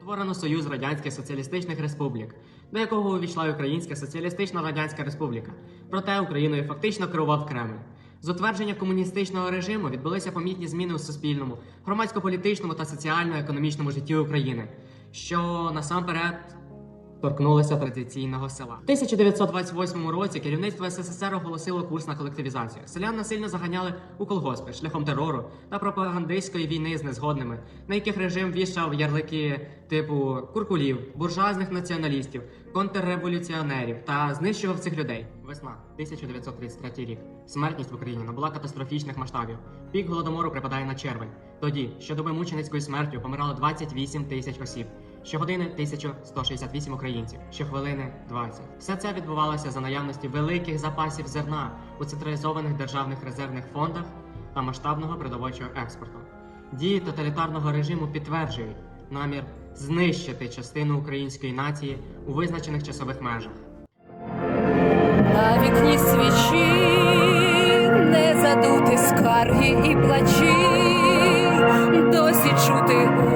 утворено Союз Радянських Соціалістичних Республік, до якого увійшла Українська Соціалістична Радянська Республіка. Проте Україною фактично керував Кремль. З утвердження комуністичного режиму відбулися помітні зміни у суспільному, громадсько-політичному та соціально-економічному житті України, що насамперед торкнулися традиційного села. У 1928 році керівництво СССР оголосило курс на колективізацію. Селян насильно заганяли у колгоспи шляхом терору та пропагандистської війни з незгодними, на яких режим вішав ярлики типу куркулів, буржуазних націоналістів, контрреволюціонерів та знищував цих людей. Весна 1933 рік. Смертність в Україні набула катастрофічних масштабів. Пік голодомору припадає на червень. Тоді щодоби мученицькою смертю помирало 28 тисяч осіб. Щогодини 1168 українців, щохвилини 20. Все це відбувалося за наявності великих запасів зерна у централізованих державних резервних фондах та масштабного продовольчого експорту. Дії тоталітарного режиму підтверджують намір знищити частину української нації у визначених часових межах. На вікні свічі не задути скарги і плачі, досі чути